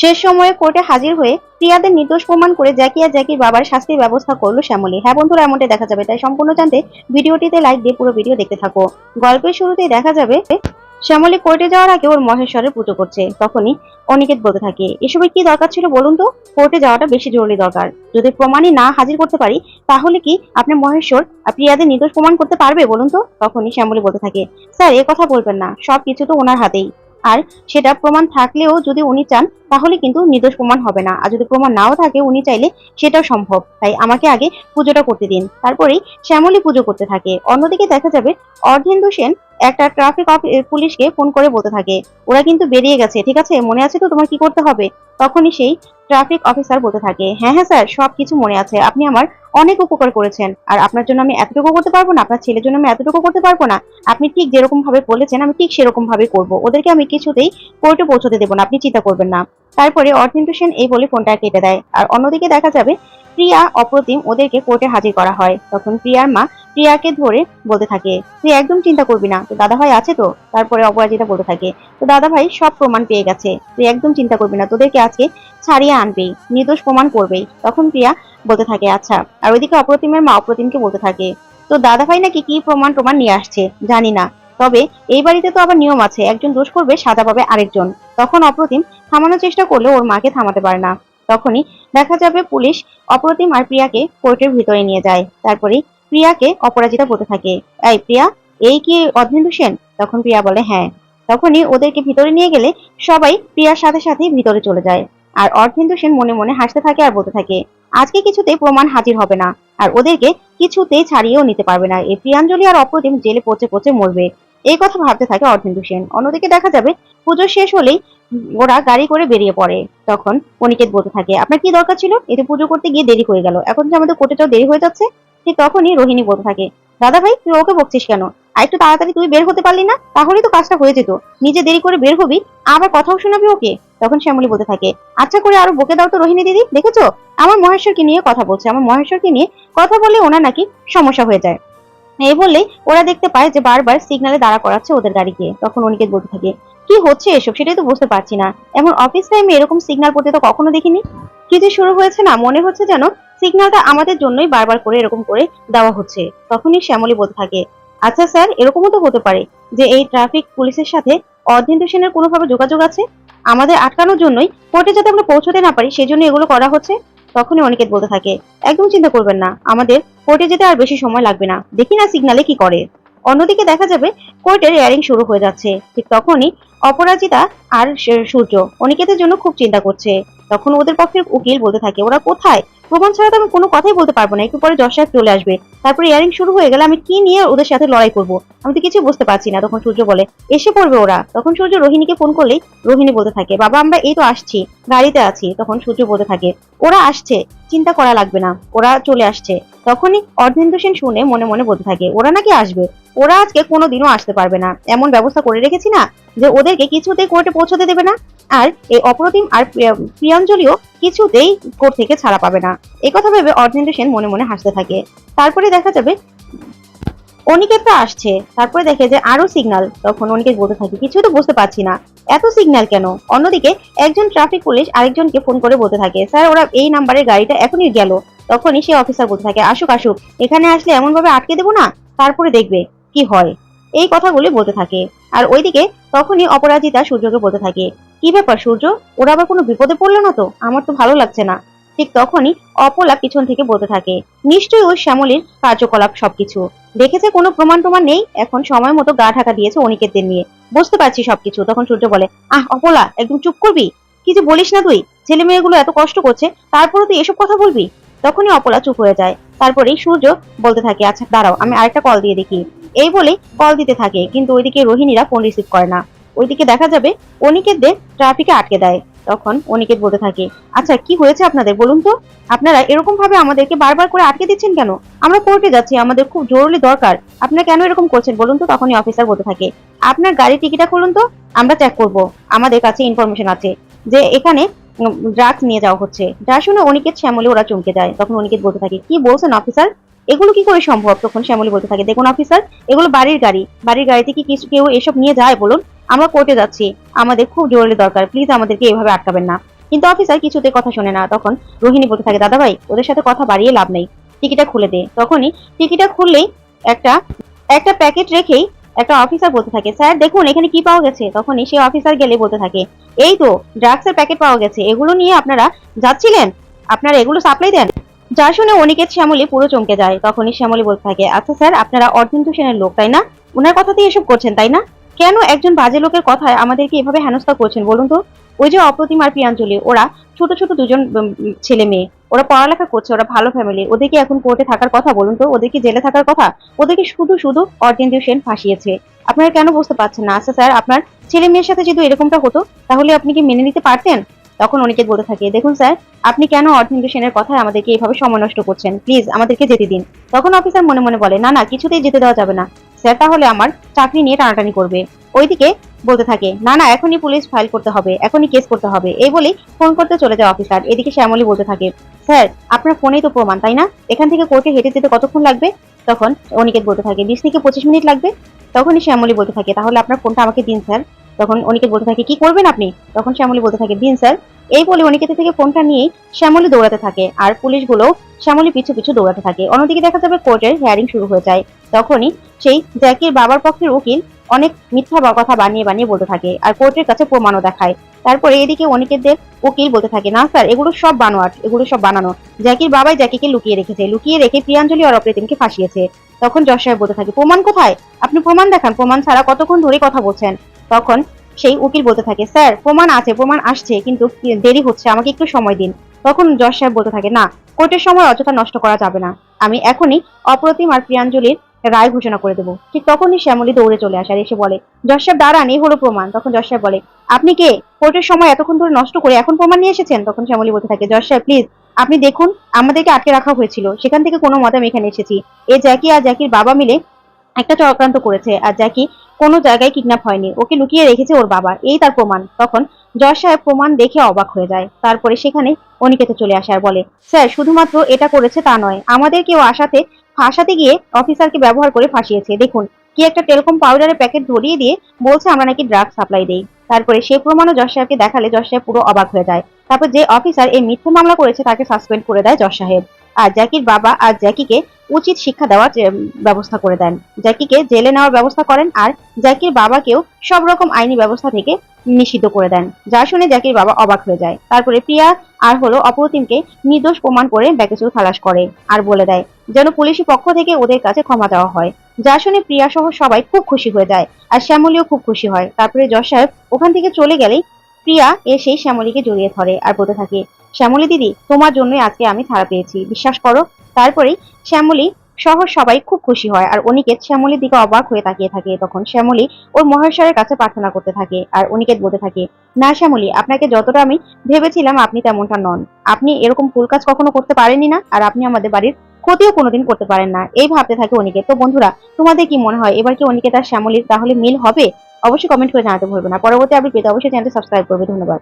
শেষ সময়ে কোর্টে হাজির হয়ে প্রিয়াদের নির্দোষ প্রমাণ করে জ্যাকি আর জ্যাকির বাবার শাস্তির ব্যবস্থা করল শ্যামলী। হ্যাঁ বন্ধুরা, এমনটাই দেখা যাবে। তাই সম্পূর্ণ জানতে ভিডিওটিতে লাইক দিয়ে পুরো ভিডিও দেখতে থাকো। গল্পের শুরুতেই দেখা যাবে, শ্যামলী কোর্টে যাওয়ার আগে ওর মহেশ্বরের পুজো করছে। তখনই অনিকেত বলতে থাকে, এসবের কি দরকার ছিল বলুন তো? কোর্টে যাওয়াটা বেশি জরুরি দরকার। যদি প্রমাণই না হাজির করতে পারি, তাহলে কি আপনার মহেশ্বর প্রিয়াদের নির্দোষ প্রমাণ করতে পারবে বলুন তো? তখনই শ্যামলী বলতে থাকে, স্যার, এ কথা বলবেন না। সব কিছু তো ওনার হাতেই। আর সেটা প্রমাণ থাকলেও যদি উনি চান, তাহলে কিন্তু নির্দোষ প্রমাণ হবে না। আর যদি প্রমাণ নাও থাকে, উনি চাইলে সেটাও সম্ভব। তাই আমাকে আগে পুজোটা করতে দিন। তারপরেই শ্যামলী পুজো করতে থাকে। অন্যদিকে দেখা যাবে, অর্ধেন্দু সেন একটা ট্রাফিক পুলিশকে ফোন করে বলতে থাকে। ওরা কিন্তু বেরিয়ে গেছে, ঠিক আছে? মনে আছে তো তোমার কি করতে হবে? তখনই সেই ট্রাফিক অফিসার বলতে থাকে। হ্যাঁ হ্যাঁ স্যার সব কিছু মনে আছে। আপনি আমার অনেক উপকার করেছেন। আর আপনার জন্য আমি এতটুকু করতে পারব না, আপনার ছেলের জন্য আমি এতটুকু করতে পারব না। আপনি ঠিক যেরকম ভাবে বলেছেন, আমি ঠিক সেরকম ভাবে করব। ওদেরকে আমি কিছুতেই কোর্টে পৌঁছতে দেবো না, আপনি চিন্তা করবেন না। তারপরে অর্থিন্দ্র সেন এই বলে ফোনটা কেটে দেয়। আর অন্যদিকে দেখা যাবে প্রিয়া, অপ্রতিম ওদেরকে কোর্টে হাজির করা হয়। তখন প্রিয়ার মা প্রিয়াকে ধরে বলতে থাকে, তুই একদম চিন্তা করবি না তো দাদা ভাই আছে তো? তারপরে অপরাজিতা বলতে থাকে, তো দাদা ভাই সব প্রমাণ পেয়ে গেছে, তুই একদম চিন্তা করবি না, তোদেরকে আজকে ছাড়িয়ে আনবেই নির্দোষ প্রমাণ করবেই তখন প্রিয়া বলতে থাকে আচ্ছা। আর ওইদিকে অপ্রতিমের মা অপ্রতিমকে বলতে থাকে, তো দাদা ভাই নাকি কি প্রমাণ প্রমাণ নিয়ে আসছে? জানি না। তবে এই বাড়িতে তো আবার নিয়ম আছে, একজন দোষ করবে, সাজা পাবে আরেকজন। তখন অপ্রতিম থামানোর চেষ্টা করলে ওর মাকে থামাতে পারে না। তখনই দেখা যাবে পুলিশ অপ্রতিম আর প্রিয়াকে কোর্টের ভিতরে নিয়ে যায়। তারপরে প্রিয়াকে অপরাজিতা বলতে থাকে। এই প্রিয়া, এই কি অধেন্দু সেন? তখন প্রিয়া বলে হ্যাঁ। তখনই ওদেরকে ভিতরে নিয়ে গেলে সবাই প্রিয়ার সাথে সাথে ভিতরে চলে যায়। আর অর্ধেন্দু সেন মনে মনে হাসতে থাকে আর বলতে থাকে, আজকে কিছুতে প্রমাণ হাজির হবে না। আর ওদেরকে কিছুতেই ছাড়িয়েও নিতে পারবে না। এই প্রিয়াঞ্জলি আর অপ্রতিম জেলে পচে পচে মরবে। এই কথা ভাবতে থাকে অর্ধেন্দু সেন অন্যদিকে দেখা যাবে পুজো শেষ হলেই ওরা গাড়ি করে বেরিয়ে পড়ে। তখন অনিকেত বলতে থাকে, আপনার কি দরকার ছিল? এতে পুজো করতে গিয়ে দেরি হয়ে গেল। এখন যে আমাদের কোর্টে যাওয়া দেরি হয়ে যাচ্ছে, ঠিক তখনই রোহিণী বলতে থাকে, দাদা ভাই, তুই ওকে বকছিস কেন? আর একটু তাড়াতাড়ি তুই বের হতে পারলি না? তাহলেই তো কাজটা হয়ে যেত। নিজে দেরি করে বের হবি, আবার কথাও শোনাবি ওকে? তখন শ্যামলী বলতে থাকে আচ্ছা করে আরও বকে দাও তো রোহিণী দিদি, দেখেছ? আমার মহেশ্বরকে নিয়ে কথা বলছে। আমার মহেশ্বরকে নিয়ে কথা বলে ওনার নাকি সমস্যা হয়ে যায়। এই বললেই ওরা দেখতে পায় যে বারবার সিগনালে দাঁড়া করাচ্ছে ওদের গাড়িকে। তখন অনিকেত বলতে থাকে, কি হচ্ছে এসব? সেটাই তো বুঝতে পারছি না। এমন অফিস টাইমে এরকম সিগন্যাল পড়তে তো কখনো দেখিনি। কি যে শুরু হয়েছে না, মনে হচ্ছে যেন সিগন্যালটা আমাদের জন্যই বারবার করে এরকম করে দেওয়া হচ্ছে। তখনই শ্যামলী বলতে থাকে আচ্ছা স্যার, এরকমও তো হতে পারে যে এই ট্রাফিক পুলিশের সাথে অর্ধেন্দু সেনের কোনোভাবে যোগাযোগ আছে? আমাদের আটকানোর জন্যই কোর্টে যাতে আমরা পৌঁছতে না পারি সেই জন্য এগুলো করা হচ্ছে? তখনই অনিকেত বলতে থাকে, একদম চিন্তা করবেন না, আমাদের কোর্টে যেতে আর বেশি সময় লাগবে না, দেখি না সিগনালে কি করে। অন্যদিকে দেখা যাবে কোর্টের এয়ারিং শুরু হয়ে যাচ্ছে, ঠিক তখনই অপরাজিতা আর সূর্য অনিকেতের জন্য খুব চিন্তা করছে। তখন ওদের পক্ষের উকিল বলতে থাকে, ওরা কোথায়? প্রমাণ ছাড়া তো আমি কোনো কথাই বলতে পারব না। একটু পরে যশ সাহেব চলে আসবে। তারপরে ইয়ারিং শুরু হয়ে গেলে আমি কি নিয়ে ওদের সাথে লড়াই করব? আমি তো কিছু বুঝতে পারছি না, তখন সূর্য বলে, এসে পড়বে ওরা। তখন সূর্য রোহিণীকে ফোন করলেই রোহিণী বলতে থাকে, বাবা, আমরা এই তো আসছি, গাড়িতে আছি। তখন সূর্য বলতে থাকে, ওরা আসছে, চিন্তা করা লাগবে না, ওরা চলে আসছে। তখনই অর্ধেন্দু সেন শুনে মনে মনে বলতে থাকে, ওরা নাকি আসবে? ওরা আজকে কোনোদিনও আসতে পারবে না। এমন ব্যবস্থা করে রেখেছি না যে ওদেরকে কিছুতেই কোর্টে পৌঁছতে দেবে না। আর এই অপ্রতিম আর প্রিয়াঞ্জলিও কিছুতেই কোর্ট থেকে ছাড়া পাবে না। কথা ভেবে অর্ধেন্দু সেন মনে মনে হাসতে থাকে। তারপরে দেখা যাবে অনিকেত তো আসছে। তারপরে দেখে যে আরও সিগনাল তখন অনিকেত বলতে থাকে কিছু তো বুঝতে পারছি না। এত সিগন্যাল কেন? অন্যদিকে একজন ট্রাফিক পুলিশ আরেকজনকে ফোন করে বলতে থাকে, স্যার, ওরা এই নাম্বারের গাড়িটা এখনই গেল। তখনই সে অফিসার বলতে থাকে, আসুক আসুক। এখানে আসলে এমন ভাবে আটকে দেবো না? তারপরে দেখবে কি হয়। এই কথাগুলি বলতে থাকে। আর ওইদিকে তখনই অপরাজিতা সূর্যকে বলতে থাকে, কি ব্যাপার সূর্য? ওরা আবার কোনো বিপদে পড়ল না তো? আমার তো ভালো লাগছে না। ঠিক তখনই অপলা পিছন থেকে বলতে থাকে, নিশ্চয়ই ওই শ্যামলীর কার্যকলাপ সবকিছু। দেখেছে কোনো প্রমাণ প্রমাণ নেই? এখন সময় মতো গা ঢাকা দিয়েছে অনিকেতদের নিয়ে। বুঝতে পারছি সবকিছু। তখন সূর্য বলে, আহ, অপলা, একদম চুপ করবি? কিছু বলিস না তুই? ছেলে মেয়েগুলো এত কষ্ট করছে তারপরে তুই এসব কথা বলবি? তখনই অপলা চুপ হয়ে যায়। তারপরেই সূর্য বলতে থাকে আচ্ছা দাঁড়াও, আমি আরেকটা কল দিয়ে দেখি। এই বলে কল দিতে থাকে, কিন্তু ওইদিকে রোহিণীরা ফোন রিসিভ করে না। ওইদিকে দেখা যাবে অনিকেতদের ট্রাফিকে আটকে দেয়। তখন অনিকেত বলতে থাকে আচ্ছা কি হয়েছে আপনাদের, বলুন তো? আপনারা এরকম ভাবে আমাদেরকে বারবার করে আটকে দিচ্ছেন কেন? আমরা কোর্টে যাচ্ছি, আমাদের খুব জরুরি দরকার। আপনারা কেন এরকম করছেন, বলুন তো? তখনই অফিসার বলতে থাকে, আপনার গাড়ির টিকিটটা খুলুন তো, আমরা চেক করব। আমাদের কাছে ইনফরমেশন আছে যে এখানে ড্রাগস নিয়ে যাওয়া হচ্ছে। যা শুনে অনিকেত শ্যামলে ওরা চমকে যায়। তখন অনিকেত বলতে থাকে, কি বলছেন অফিসার এগুলো কি করে সম্ভব? তখন শ্যামলী বলতে থাকে, দেখুন অফিসার এগুলো বাড়ির গাড়ি। বাড়ির গাড়িতে কি কিছু কেউ এসব নিয়ে যায় বলুন? আমরা কোর্টে যাচ্ছি। আমাদের খুব জরুরি দরকার। প্লিজ আমাদেরকে এভাবে আটকাবেন না। কিন্তু অফিসার কিছুতে কথা শোনে না। তখন রোহিণী বলতে থাকে দাদা ভাই ওদের সাথে কথা বাড়িয়ে লাভ নেই। টিকিটা খুলে দে। তখনই টিকিটা খুললেই একটা একটা প্যাকেট রেখেই একটা অফিসার বলতে থাকে। স্যার, দেখুন, এখানে কি পাওয়া গেছে? তখনই সেই অফিসার গেলে বলতে থাকে, এই তো ড্রাগসের প্যাকেট পাওয়া গেছে। এগুলো নিয়ে আপনারা যাচ্ছিলেন? আপনারা এগুলো সাপ্লাই দেন? যা শুনে অনিকেত শ্যামলি পুরো চমকে যায়। তখনই শ্যামলি বলতে থাকে আচ্ছা স্যার, আপনারা অর্জুন্তু সেনের লোক, তাই না? ওনার কথাতেই এসব করছেন, তাই না? কেন একজন বাজে লোকের কথায় আমাদেরকে এভাবে হেনস্থা করছেন, বলুন তো? ওই যে অপ্রতিম আর প্রিয়াঞ্জলি ওরা ছোট ছোট দুজন ছেলে মেয়ে, ওরা পড়ালেখা করছে, ওরা ভালো ফ্যামিলি ওদেরকে এখন কোর্টে থাকার কথা বলুন তো, ওদেরকে জেলে থাকার কথা, ওদেরকে শুধু শুধু অর্জেন্দ্র সেন ফাঁসিয়েছে। আপনারা কেন বুঝতে পারছেন না? আচ্ছা স্যার, আপনার ছেলে মেয়ের সাথে যদি এরকমটা হতো, তাহলে আপনি কি মেনে নিতে পারতেন? তখন অনিকেত বলতে থাকে, দেখুন স্যার, আপনি কেন অর্জেন্দ্র সেনের কথায় আমাদেরকে এইভাবে সময় নষ্ট করছেন? প্লিজ, আমাদেরকে যেতে দিন। তখন অফিসার মনে মনে বলে, না না, কিছুতেই যেতে দেওয়া যাবে না। স্যার, তাহলে আমার চাকরি নিয়ে টানাটানি করবে। ওইদিকে বলতে থাকে, না না, এখনই পুলিশ ফাইল করতে হবে, এখনই কেস করতে হবে। এই বলেই ফোন করতে চলে যায় অফিসার এদিকে শ্যামলী বলতে থাকে, স্যার, আপনার ফোনেই তো প্রমাণ, তাই না? এখান থেকে কোর্টে হেঁটে যেতে কতক্ষণ লাগবে? তখন অনিকেত বলতে থাকে বিশ থেকে পঁচিশ মিনিট লাগবে? তখনই শ্যামলী বলতে থাকে, তাহলে আপনার ফোনটা আমাকে দিন, স্যার। তখন অনিকেত বলতে থাকে, কি করবেন আপনি? তখন শ্যামলী বলতে থাকে, দিন, স্যার। এই বলে অনিকেতের থেকে ফোনটা নিয়েই শ্যামলী দৌড়াতে থাকে, আর পুলিশগুলো শ্যামলী পিছু পিছু দৌড়াতে থাকে। অন্যদিকে দেখা যাবে কোর্টের হিয়ারিং শুরু হয়ে যায়। তখনই সেই জ্যাকির বাবার পক্ষের উকিল অনেক মিথ্যা বা- কথা বানিয়ে বানিয়ে বলতে থাকে আর কোর্টের কাছে প্রমাণও দেখায়। তারপরে এদিকে অনিকেতদের উকিল বলতে থাকে, না স্যার, এগুলো সব বানোয়াট, এগুলো সব বানানো। জ্যাকির বাবাই জ্যাকিকে লুকিয়ে রেখেছে, লুকিয়ে রেখে প্রিয়াঞ্জলি আর অপ্রতিমকে ফাঁসিয়েছে। তখন যশ সাহেব বলতে থাকে, প্রমাণ কোথায়? আপনি প্রমাণ দেখান, প্রমাণ ছাড়া কতক্ষণ ধরে কথা বলছেন? তখন সেই উকিল বলতে থাকে, স্যার, প্রমাণ আছে, প্রমাণ আসছে, কিন্তু দেরি হচ্ছে, আমাকে একটু সময় দিন। তখন যশ সাহেব বলতে থাকে, না, কোর্টের সময় অযথা নষ্ট করা যাবে না। আমি এখনই অপ্রতিম আর প্রিয়াঞ্জলির রায় ঘোষণা করে দেবো। ঠিক তখনই শ্যামলী দৌড়ে চলে আসে আর এসে বলে যশ সাহেব, দাঁড়ান, এই হলো প্রমাণ। তখন যশ সাহেব বলে, আপনি কে? কোর্টের সময় এতক্ষণ ধরে নষ্ট করে এখন প্রমাণ নিয়ে এসেছেন? তখন শ্যামলী বলতে থাকে যশ সাহেব প্লিজ আপনি দেখুন, আমাদেরকে আটকে রাখা হয়েছিল। সেখান থেকে কোনো মতে আমি এখানে এসেছি। এ জ্যাকি আর জ্যাকির বাবা মিলে একটা চক্রান্ত করেছে আর জ্যাকি কোনো জায়গায় কিডন্যাপ হয়নি। ওকে লুকিয়ে রেখেছে ওর বাবা। এই তার প্রমাণ। তখন জজ সাহেব প্রমাণ দেখে অবাক হয়ে যায়। তারপরে সেখানে অনিকেতে চলে আসে আর বলে, স্যার, শুধুমাত্র এটা করেছে তা নয়। আমাদেরকেও আশাতে ফাঁসাতে গিয়ে অফিসারকে ব্যবহার করে ফাঁসিয়েছে। দেখুন, কি একটা টেলকম পাউডারের প্যাকেট ধরিয়ে দিয়ে বলছে, আমরা নাকি ড্রাগ সাপ্লাই দেই। তারপরে সে প্রমাণও যশ সাহেবকে দেখালে যশ সাহেব পুরো অবাক হয়ে যায়। তারপর যে অফিসার এই মিথ্যে মামলা করেছে, তাকে সাসপেন্ড করে দেয় যশ সাহেব। আর জ্যাকির বাবা আর জ্যাকিকে উচিত শিক্ষা দেওয়ার ব্যবস্থা করে দেন। জ্যাকিকে জেলে নেওয়ার ব্যবস্থা করেন আর জ্যাকির বাবাকেও সব রকম আইনি ব্যবস্থা থেকে নিষিদ্ধ করে দেন, যা শুনে জ্যাকির বাবা অবাক হয়ে যায়। তারপরে প্রিয়া আর হলো অপরতিমকে নির্দোষ প্রমাণ করে ব্যাকেচুর খালাস করে আর বলে দেয়, যেন পুলিশি পক্ষ থেকে ওদের কাছে ক্ষমা দেওয়া হয়। যা শুনে প্রিয়া সহ সবাই খুব খুশি হয়ে যায় আর শ্যামলীও খুব খুশি হয়। তারপরে যশ সাহেব ওখান থেকে চলে গেলেই প্রিয়া এসেই শ্যামলীকে জড়িয়ে ধরে আর বলতে থাকে শ্যামলী দিদি, তোমার জন্যই আজকে আমি ছাড়া পেয়েছি। বিশ্বাস করো, তারপরেই শ্যামলী সহ সবাই খুব খুশি হয়। আর অনিকেত শ্যামলীর দিকে অবাক হয়ে তাকিয়ে থাকে। তখন শ্যামলী ওর মহেশ্বরের কাছে প্রার্থনা করতে থাকে আর অনিকেত বলতে থাকে, না শ্যামলী, আপনাকে যতটা আমি ভেবেছিলাম আপনি তেমনটা নন। আপনি এরকম ফুল কাজ কখনো করতে পারেনই না আর আপনি আমাদের বাড়ির ক্ষতিও কোনোদিন করতে পারেন না। এই ভাবতে থাকে অনিকেত। তো বন্ধুরা, তোমাদের কি মনে হয়, এবার কি অনিকেত আর শ্যামলীর তাহলে মিল হবে? অবশ্যই কমেন্ট করে জানাতে ভুলবে না। পরবর্তী আপডেট পেতে অবশ্যই চ্যানেলটি সাবস্ক্রাইব করবে। ধন্যবাদ।